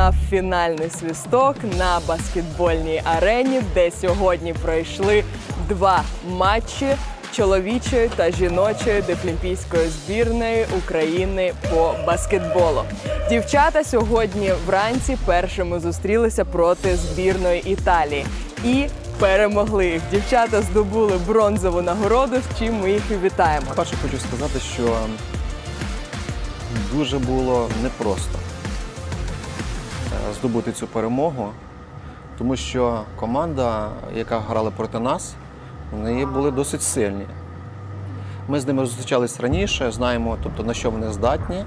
пролунав фінальний свисток на баскетбольній арені, де сьогодні пройшли два матчі чоловічої та жіночої дефлімпійської збірної України по баскетболу. Дівчата сьогодні вранці першими зустрілися проти збірної Італії і перемогли. Дівчата здобули бронзову нагороду, з чим ми їх і вітаємо. Перше хочу сказати, що дуже було непросто здобути цю перемогу, тому що команда, яка грала проти нас, вони були досить сильні. Ми з ними зустрічались раніше, знаємо, тобто, на що вони здатні.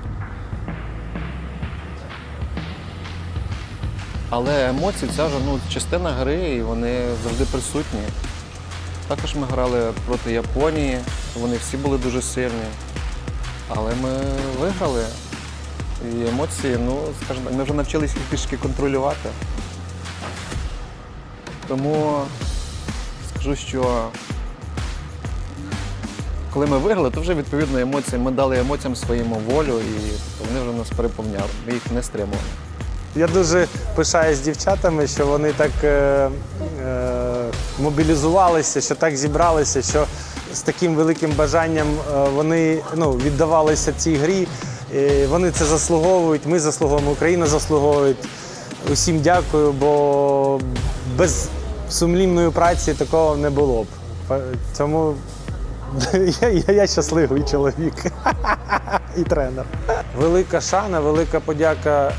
Але емоції це вже ну, частина гри, і вони завжди присутні. Також ми грали проти Японії, вони всі були дуже сильні. Але ми виграли. І емоції, ну, скажімо, ми вже навчилися їх трішки контролювати. Тому скажу, що коли ми виграли, то вже відповідно емоції. Ми дали емоціям своєму волю, і вони вже нас переповняли. Ми їх не стримували. Я дуже пишаюсь дівчатами, що вони так е, е, мобілізувалися, що так зібралися, що з таким великим бажанням е, вони ну, віддавалися цій грі. Вони це заслуговують, ми заслуговуємо, Україна заслуговує. Усім дякую, бо без сумлінної праці такого не було б. Тому я, я, я щасливий чоловік і тренер. Велика шана, велика подяка е,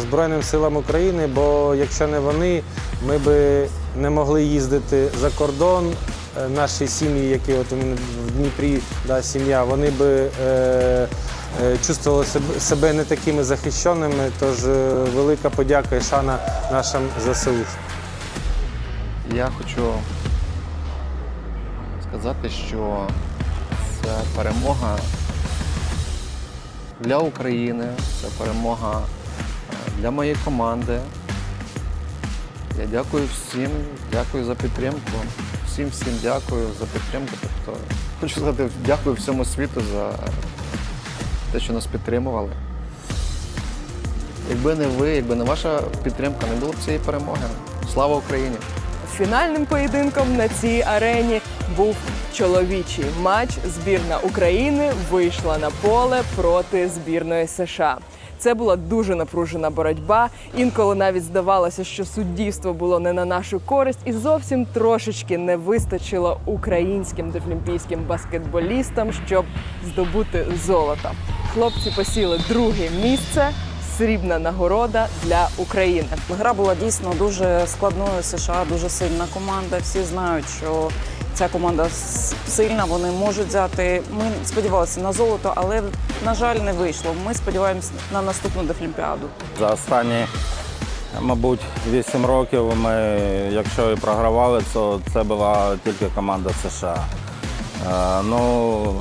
Збройним силам України, бо якщо не вони, ми би не могли їздити за кордон. Е, Наші сім'ї, які от у мене в Дніпрі, да, сім'я, вони би е, чувствували себе, не такими захищеними. Тож е, велика подяка і шана нашим ЗСУ. Я хочу сказати, що це перемога для України, це перемога е, для моєї команди. Я дякую всім, дякую за підтримку. Всім всім дякую за підтримку. Тобто, хочу сказати, дякую всьому світу за те, що нас підтримували. Якби не ви, якби не ваша підтримка, не було б цієї перемоги. Слава Україні! Фінальним поєдинком на цій арені був чоловічий матч. Збірна України вийшла на поле проти збірної США. Це була дуже напружена боротьба. Інколи навіть здавалося, що суддівство було не на нашу користь, і зовсім трошечки не вистачило українським дефлімпійським баскетболістам, щоб здобути золото. Хлопці посіли друге місце. Срібна нагорода для України. Гра була дійсно дуже складною. США дуже сильна команда. Всі знають, що ця команда сильна. Вони можуть взяти. Ми сподівалися на золото, але на жаль, не вийшло. Ми сподіваємося на наступну дефлімпіаду. За останні, мабуть, 8 років ми, якщо і програвали, то це була тільки команда США. Е, Ну,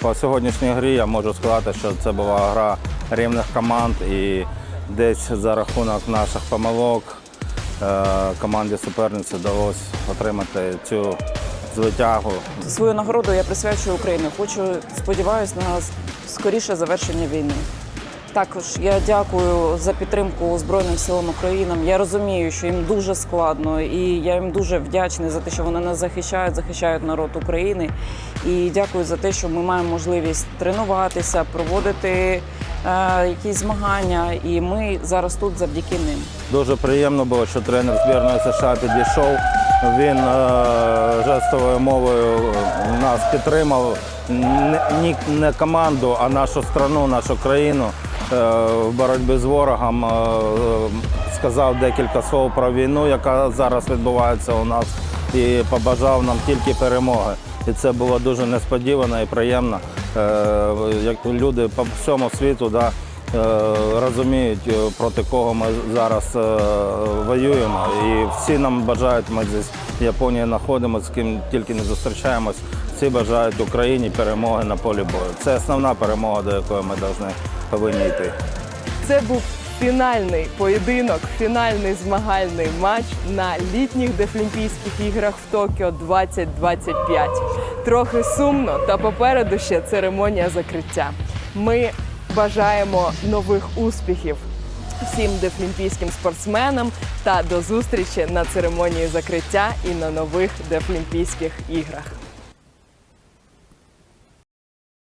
по сьогоднішній грі я можу сказати, що це була гра рівних команд і десь за рахунок наших помилок е, команді суперниці вдалося отримати цю звитягу. Свою нагороду я присвячую Україні. Хочу сподіваюся на скоріше завершення війни. Також я дякую за підтримку Збройним силам України. Я розумію, що їм дуже складно, і я їм дуже вдячний за те, що вони нас захищають, захищають народ України. І дякую за те, що ми маємо можливість тренуватися, проводити е, якісь змагання. І ми зараз тут завдяки ним. Дуже приємно було, що тренер збірної США підійшов. Він е, жестовою мовою нас підтримав. Не, не команду, а нашу страну, нашу країну е, в боротьбі з ворогом. Е, сказав декілька слов про війну, яка зараз відбувається у нас, і побажав нам тільки перемоги. І це було дуже несподівано і приємно. Е, як люди по всьому світу да, розуміють, проти кого ми зараз воюємо. І всі нам бажають, ми здесь в Японії знаходимося, з ким тільки не зустрічаємось. Всі бажають Україні перемоги на полі бою. Це основна перемога, до якої ми повинні, повинні. Це був фінальний поєдинок, фінальний змагальний матч на літніх Дефлімпійських іграх в Токіо 2025. Трохи сумно, та попереду ще церемонія закриття. Ми бажаємо нових успіхів всім дефлімпійським спортсменам та до зустрічі на церемонії закриття і на нових дефлімпійських іграх.